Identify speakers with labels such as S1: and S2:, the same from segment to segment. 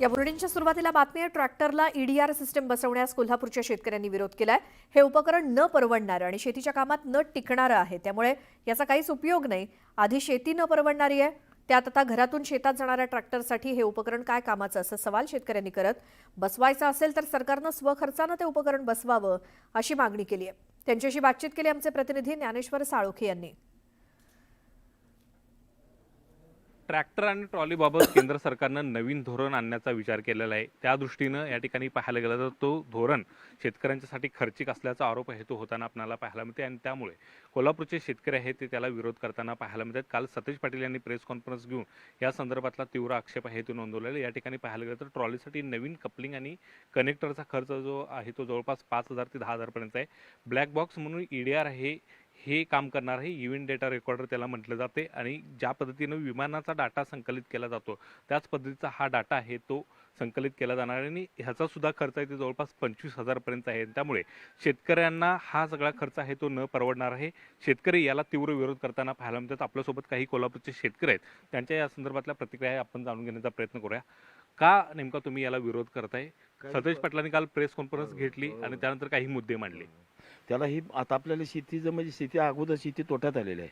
S1: या बुलेटिनच्या सुरुवातीला बातमी आहे ट्रॅक्टरला ईडीआर सिस्टम बसवण्यास कोल्हापूरच्या शेतकऱ्यांनी विरोध केलाय. हे उपकरण न परवडणारं आणि शेतीच्या कामात न टिकणारं आहे. त्यामुळे याचा काहीच उपयोग नाही. आधी शेती न परवडणारी आहे. त्यात आता घरातून शेतात जाणाऱ्या ट्रॅक्टरसाठी हे उपकरण काय कामाचं असं सवाल शेतकऱ्यांनी करत बसवायचं असेल तर सरकारनं स्वखर्चानं ते उपकरण बसवावं अशी मागणी केली आहे. त्यांच्याशी बातचीत केली आमचे प्रतिनिधी ज्ञानेश्वर साळोखे यांनी.
S2: ट्रॅक्टर आणि ट्रॉलीबाबत केंद्र सरकारनं नवीन धोरण आणण्याचा विचार केलेला आहे. त्या दृष्टीनं या ठिकाणी पाहायला गेलं तर तो धोरण शेतकऱ्यांच्यासाठी खर्चिक असल्याचा आरोप हेतू तो होताना आपल्याला पाहायला मिळते आणि त्यामुळे कोल्हापूरचे शेतकरी आहेत ते त्याला विरोध करताना पाहायला मिळतात. काल सतीश पाटील यांनी प्रेस कॉन्फरन्स घेऊन या संदर्भातला तीव्र आक्षेप आहे तो नोंदवलेला या ठिकाणी पाहायला गेलं तर ट्रॉलीसाठी नवीन कपलिंग आणि कनेक्टरचा खर्च जो आहे तो जवळपास पाच हजार ते दहा हजारपर्यंत आहे. ब्लॅक बॉक्स म्हणून ईडीआर आहे हे काम करणार आहे. इव्हेंट डेटा रेकॉर्डर त्याला म्हटलं जाते आणि ज्या पद्धतीनं विमानाचा डाटा संकलित केला जातो त्याच पद्धतीचा हा डाटा आहे तो संकलित केला जाणार आहे. आणि ह्याचा सुद्धा खर्च आहे ते जवळपास पंचवीस हजारपर्यंत आहे. त्यामुळे शेतकऱ्यांना हा सगळा खर्च आहे तो न परवडणार आहे. शेतकरी याला तीव्र विरोध करताना पाहायला मिळतात. आपल्यासोबत काही कोल्हापूरचे शेतकरी आहेत. त्यांच्या या संदर्भातल्या प्रतिक्रिया आपण जाणून घेण्याचा प्रयत्न करूया. का नेमका तुम्ही याला विरोध करताय? सतेज पाटलांनी काल प्रेस कॉन्फरन्स घेतली आणि त्यानंतर काही मुद्दे मांडले.
S3: त्याला ही आता आपल्याला शेतीचं म्हणजे शेती अगोदर शेती तोट्यात आलेली आहे.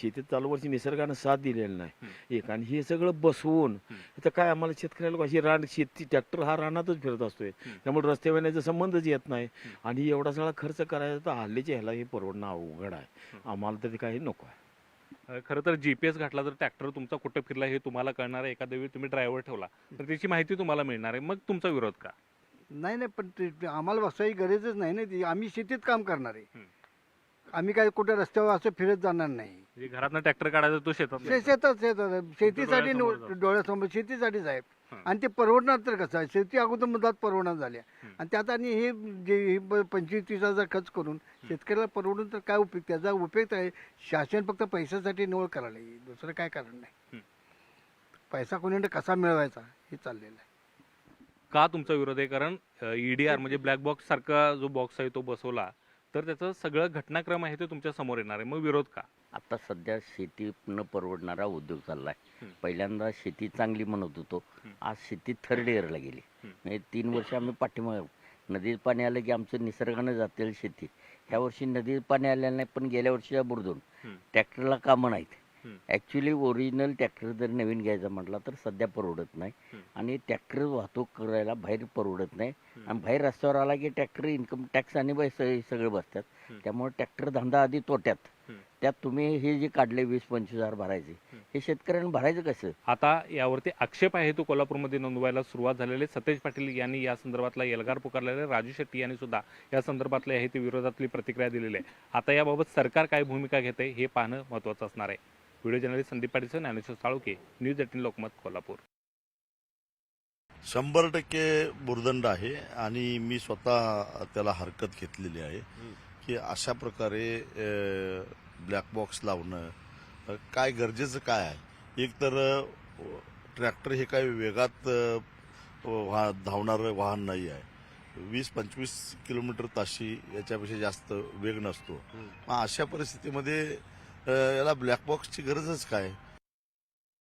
S3: शेतीत चालू वर्षी निसर्गानं साथ दिलेला नाही. एक आणि हे सगळं बसवून तर काय आम्हाला शेतकऱ्याला अशी रान शेती ट्रॅक्टर हा रानातच फिरत असतोय. त्यामुळे रस्ते येण्याचा संबंधच येत नाही. आणि एवढा सगळा खर्च करायचा तर हल्लीच्या ह्याला हे परवडणं अवघड आहे. आम्हाला तर ते काही नको आहे.
S2: खरं तर जीपीएस घातला तर ट्रॅक्टर तुमचा कुठं फिरला हे तुम्हाला कळणार आहे. एखाद्या वेळी तुम्ही ड्रायव्हर ठेवला तर त्याची माहिती तुम्हाला मिळणार आहे. मग तुमचा विरोध का?
S4: नाही नाही पण ते- ते आम्हाला बसायची गरजच नाही ना ती. आम्ही शेतीत काम करणार आहे.
S2: हम्म.
S4: आम्ही काय कुठे रस्त्यावर असं फिरत जाणार नाही.
S2: म्हणजे घरातनं ट्रॅक्टर काढायचा तो शेतात
S4: शे- शेतात शेतात शेतीसाठी
S2: डोळ्यासमोर
S4: निव-
S2: जातं.
S4: डोळ्यासमोर शेतीसाठीच आहे
S2: हं.
S4: आणि ते परवडणार तर कसं आहे? शेती अगोदर मुदत परवडणार झाल्या
S2: हं.
S4: आणि त्यात आणि हे जे हे ब- पंचवीस तीस हजार खर्च करून शेतकऱ्याला परवडून तर काय उपयोग? त्याचा उपयोग आहे. शासन फक्त पैशासाठी निवड करायला. दुसरं काय कारण नाही.
S2: हं.
S4: पैसा कोणीकडे कसा मिळवायचा? हे चाललेलं आहे.
S2: का तुमचा विरोध आहे कारण ईडीआर म्हणजे ब्लॅक बॉक्स सारखा जो बॉक्स आहे तो बसवला तर त्याचं सगळं घटनाक्रम आहे ते तुमच्यासमोर येणार आहे मग विरोध का
S5: आता सध्या शेती न परवडणारा उद्योग चाललाय
S2: हं.
S5: पहिल्यांदा शेती चांगली म्हणत होतो. आज शेती थर्ड इयरला गेली. म्हणजे तीन वर्ष आम्ही पाठीमाग नदीत पाणी आलं की आमचं निसर्गानं जातील शेती ह्या वर्षी नदीत पाणी आलेलं नाही पण गेल्या वर्षीच्या बुरदून. ट्रॅक्टरला कामं नाहीत. ॲक्च्युली ओरिजिनल ट्रॅक्टर जर नवीन घ्यायचा म्हटला तर सध्या परवडत नाही. आणि ट्रॅक्टर वाहतूक करायला बाहेर परवडत नाही. आणि बाहेर रस्त्यावर आला की ट्रॅक्टर इन्कम टॅक्स आणि सगळं बसतात. त्यामुळे ट्रॅक्टर धंदा आधी तोट्यात. त्यात तुम्ही हे जे काढले वीस पंचवीस हजार भरायचे
S2: हं.
S5: शेतकऱ्यांना भरायचं कसं
S2: आता यावरती आक्षेप आहे तो कोल्हापूरमध्ये नोंदवायला सुरुवात झालेली. सतेज पाटील यांनी या संदर्भातला एल्गार पुकारलेला. राजू शेट्टी यांनी सुद्धा या संदर्भातले आहे ते विरोधातली प्रतिक्रिया दिलेली आहे आता याबाबत सरकार काय भूमिका घेते हे पाहणं महत्वाचं असणार आहे video journalist Sandeep Patil Dnyaneshwar Saluke news eighteen Lokmat Kolhapur
S6: शंभर टक्के बुरदंड आहे आणि मी स्वतः त्याला हरकत घेतलेली आहे की अशा प्रकारे ब्लॅक बॉक्स लावणं काय गरजेचं काय आहे? एक तर ट्रॅक्टर हे काही वेगात वाह धावणारं वाहन नाही आहे. वीस पंचवीस किलोमीटर ताशी याच्यापेक्षा जास्त वेग नसतो. मग अशा परिस्थितीमध्ये याला ब्लॅक बॉक्सची गरजच काय